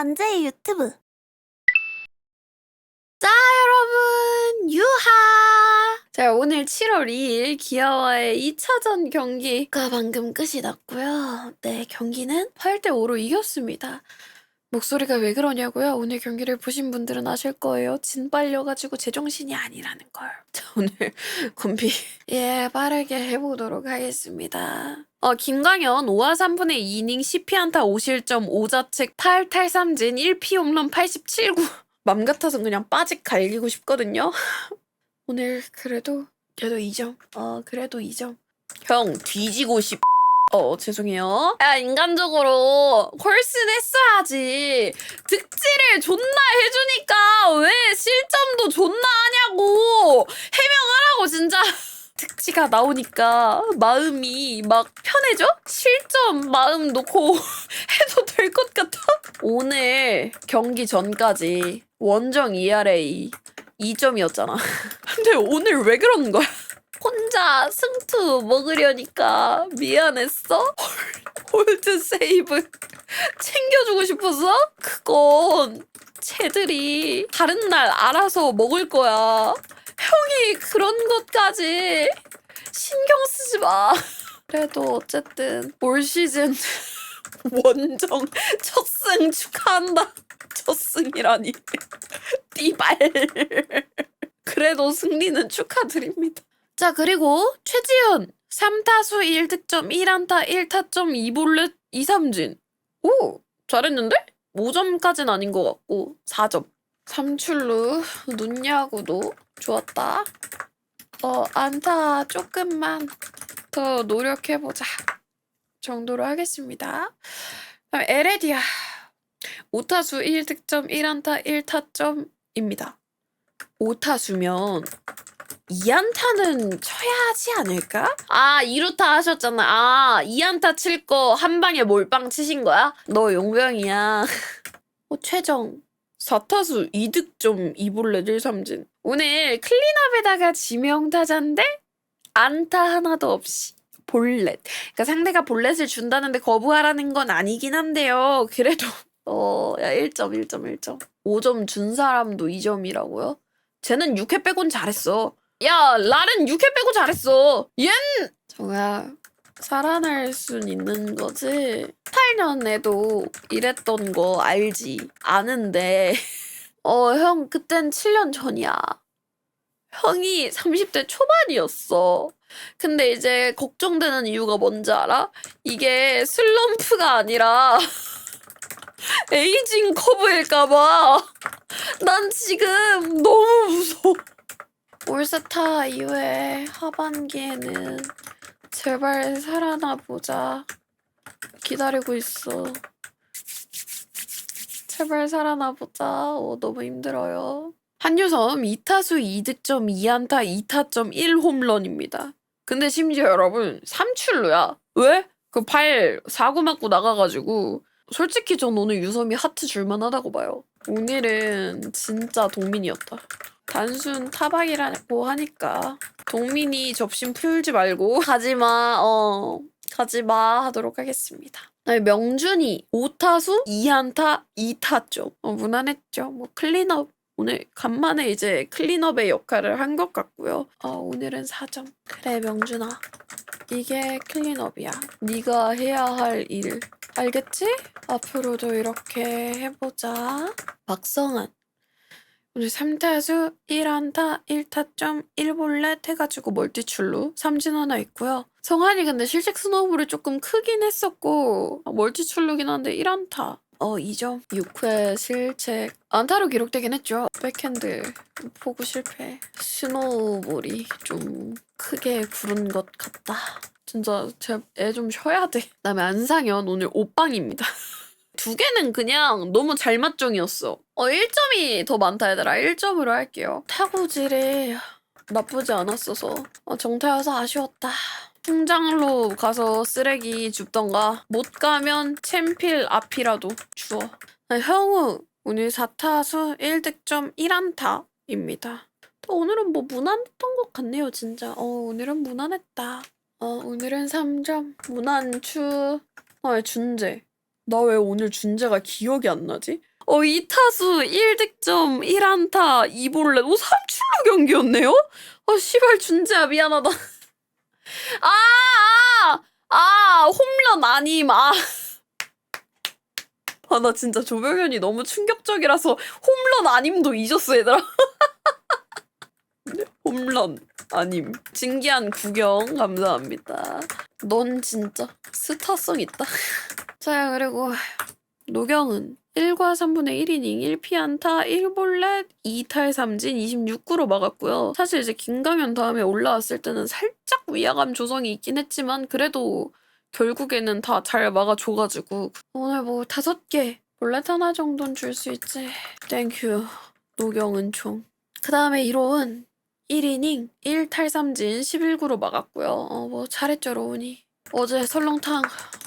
안재의 유튜브. 자, 여러분, 유하! 자, 오늘 7월 2일 기아와의 2차전 경기가 방금 끝이 났고요. 네, 경기는 8대5로 이겼습니다. 목소리가 왜 그러냐고요? 오늘 경기를 보신 분들은 아실 거예요. 진 빨려가지고 제정신이 아니라는 걸. 자, 오늘 콤비 예 빠르게 해보도록 하겠습니다. 어 김광현 5화 3분의 2이닝 10피안타 5실점 5자책 8탈삼진 1피 홈런 87구 맘 같아서 그냥 빠직 갈기고 싶거든요. 오늘 그래도 그래도 2점. 어 그래도 2점. 형 뒤지고 싶. 어 죄송해요. 야 인간적으로 콜슨 했어야지. 득지를 존나 해주니까 왜 실점도 존나 하냐고 해명하라고 진짜. 득지가 나오니까 마음이 막 편해져? 실점 마음 놓고 해도 될 것 같아? 오늘 경기 전까지 원정 ERA 2점이었잖아. 근데 오늘 왜 그러는 거야? 혼자 승투 먹으려니까 미안했어? 홀- 홀드 세이브 챙겨주고 싶었어? 그건 쟤들이 다른 날 알아서 먹을 거야. 형이 그런 것까지 신경 쓰지 마. 그래도 어쨌든 올 시즌 원정 첫 승 축하한다. 첫 승이라니. 띠발. 그래도 승리는 축하드립니다. 자, 그리고 최지현 3타수 1득점 1안타 1타점 2볼넷 2삼진. 오, 잘했는데? 5점까진 아닌 것 같고 4점. 삼출루 눈야구도 좋았다. 어, 안타 조금만 더 노력해보자. 정도로 하겠습니다. 다음 에레디아 5타수 1득점 1안타 1타점입니다. 5타수면 2안타는 쳐야 하지 않을까? 아 2루타 하셨잖아. 아 2안타 칠 거 한 방에 몰빵 치신 거야? 너 용병이야. 어, 최정 4타수 2득점 2볼넷 1삼진. 오늘 클린업에다가 지명 타자인데 안타 하나도 없이 볼넷. 그러니까 상대가 볼넷을 준다는데 거부하라는 건 아니긴 한데요. 그래도 어, 야 1점 1점 1점. 5점 준 사람도 2점이라고요? 쟤는 6회 빼곤 잘했어. 야, 랄은 6회 빼고 잘했어. 얜 정야 살아날 순 있는 거지. 8년에도 이랬던 거 알지. 아는데 어, 형 그땐 7년 전이야. 형이 30대 초반이었어. 근데 이제 걱정되는 이유가 뭔지 알아? 이게 슬럼프가 아니라 에이징 커브일까봐. 난 지금 너무 무서워. 올스타 이후에 하반기에는 제발 살아나 보자. 기다리고 있어. 제발 살아나 보자. 어, 너무 힘들어요. 한유섬 2타수 2득점 2안타 2타점 1홈런입니다. 근데 심지어 여러분 3출루야. 왜? 그 팔 사고 맞고 나가가지고 솔직히 전 오늘 유섬이 하트 줄만하다고 봐요. 오늘은 진짜 동민이었다. 단순 타박이라고 하니까 동민이 접심 풀지 말고 가지마 어 가지마 하도록 하겠습니다. 아니, 명준이 5타수 2안타 2타점 어, 무난했죠. 뭐 클린업 오늘 간만에 이제 클린업의 역할을 한 것 같고요. 어, 오늘은 4점. 그래 명준아 이게 클린업이야. 네가 해야 할 일. 알겠지? 앞으로도 이렇게 해보자. 박성환. 오늘 3타수 1안타 1타점 1볼넷 해가지고 멀티출루 삼진 하나 있고요. 성환이 근데 실책 스노우볼이 조금 크긴 했었고 멀티출루긴 한데 1안타. 어 2점 6회 실책 안타로 기록되긴 했죠. 백핸드 포구 실패. 스노우볼이 좀 크게 구른 것 같다. 진짜 제 애 좀 쉬어야 돼. 그다음에 안상현 오늘 옷방입니다. 두 개는 그냥 너무 잘 맞종이었어. 어, 1점이 더 많다, 얘들아. 1점으로 할게요. 타구질이 나쁘지 않았어서 어, 정타여서 아쉬웠다. 통장로 가서 쓰레기 줍던가 못 가면 챔필 앞이라도 주워. 아, 형우 오늘 4타수 1득점 1안타입니다. 오늘은 뭐 무난했던 것 같네요, 진짜. 어, 오늘은 무난했다. 어, 오늘은 3점. 무난추. 아, 준재. 나 왜 오늘 준재가 기억이 안 나지? 어 2타수 1득점 1안타 2볼넷 오 3출루 경기였네요? 아 씨발 준재야 미안하다 아, 아, 아, 홈런 아님, 아. 아, 나 진짜 조병현이 너무 충격적이라서 홈런 아님도 잊었어, 얘들아. 네, 홈런 아님. 진기한 구경 감사합니다. 넌 진짜 스타성 있다. 자, 그리고 노경은 1과 3분의 1이닝 1피안타 1볼넷 2탈 3진 26구로 막았고요. 사실 이제 김강현 다음에 올라왔을 때는 살짝 위화감 조성이 있긴 했지만 그래도 결국에는 다 잘 막아줘가지고 오늘 뭐 다섯 개 볼넷 하나 정도는 줄 수 있지. 땡큐 노경은 총. 그 다음에 1호은 1이닝 1탈 3진 11구로 막았고요. 어 뭐 잘했죠 로운이. 어제 설렁탕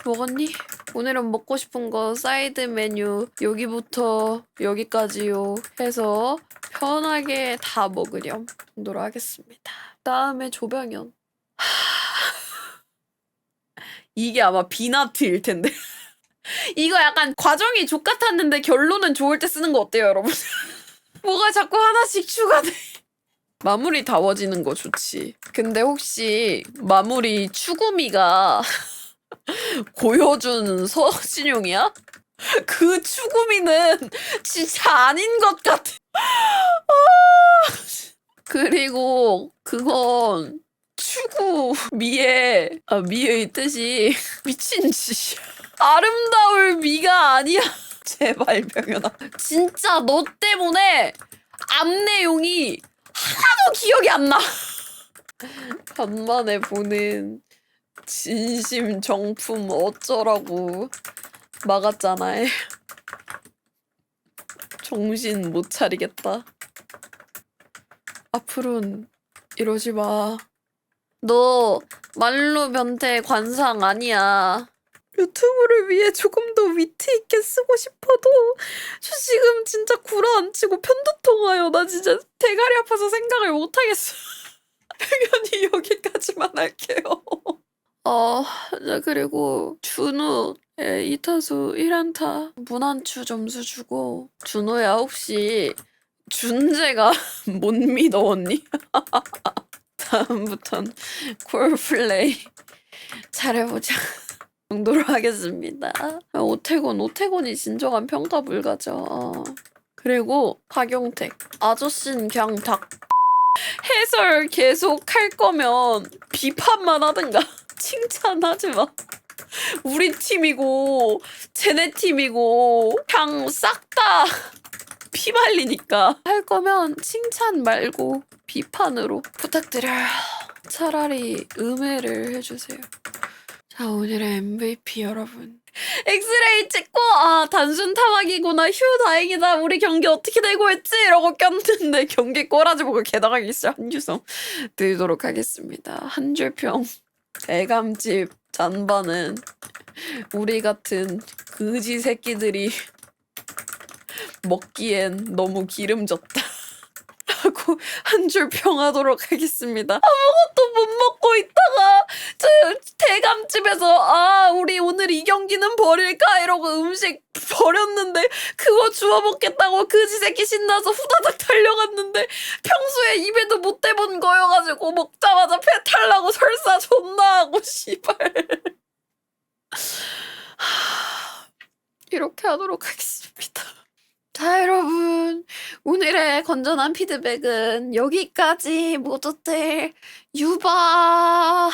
먹었니? 오늘은 먹고 싶은 거 사이드 메뉴 여기부터 여기까지요 해서 편하게 다 먹으렴 정도로 하겠습니다. 다음에 조병현. 이게 아마 비나트일 텐데. 이거 약간 과정이 족 같았는데 결론은 좋을 때 쓰는 거 어때요, 여러분? 뭐가 자꾸 하나씩 추가돼. 마무리 다워지는 거 좋지. 근데 혹시 마무리 추구미가 고효준 서신용이야? 그 추구미는 진짜 아닌 것 같아. 아, 그리고 그건 추구 미의 아 미의 뜻이 미친 짓이야. 아름다울 미가 아니야. 제발 병현아. 진짜 너 때문에 앞 내용이 하나도 기억이 안 나. 간만에 보는 진심 정품 어쩌라고 막았잖아. 정신 못 차리겠다. 앞으로는 이러지 마. 너 말로 변태 관상 아니야. 유튜브를 위해 조금 더 위트 있게 쓰고 싶어도 저 지금 진짜 구라앉히고 편두통화요. 나 진짜 대가리 아파서 생각을 못 하겠어. 당연히 여기까지만 할게요. 어, 자, 그리고 준우 예, 2타수 1안타 무난추 점수 주고 준호야 혹시 준재가 못 믿어 언니? 다음부턴 콜플레이 잘해보자 정도로 하겠습니다. 아, 오태곤 오태곤이 진정한 평가 불가죠. 어. 그리고 박용택 아저씨는 그냥 닭 해설 계속 할 거면 비판만 하든가 칭찬하지 마. 우리 팀이고 쟤네 팀이고 그냥 싹 다 피말리니까 할 거면 칭찬 말고 비판으로 부탁드려요. 차라리 음해를 해주세요. 자 오늘의 MVP 여러분. 엑스레이 찍고 아 단순 타막이구나. 휴 다행이다. 우리 경기 어떻게 되고 있지? 이러고 꼈는데 경기 꼬라지 보고 게다가 있어 한주성 드리도록 하겠습니다. 한 줄평. 대감집 잔반은 우리 같은 그지 새끼들이 먹기엔 너무 기름졌다. 하고 한 줄 평하도록 하겠습니다. 아무것도 못 먹고 있다가 저 대감집에서 아 우리 오늘 이 경기는 버릴까? 이러고 음식 버렸는데 그거 주워 먹겠다고 그지 새끼 신나서 후다닥 달려갔는데 평소에 입에도 못 대본 거여가지고 먹자마자 배탈 나고 설사 존나 하고 씨발. 하, 이렇게 하도록 하겠습니다. 자 여러분. 오늘의 건전한 피드백은 여기까지. 모두들 유바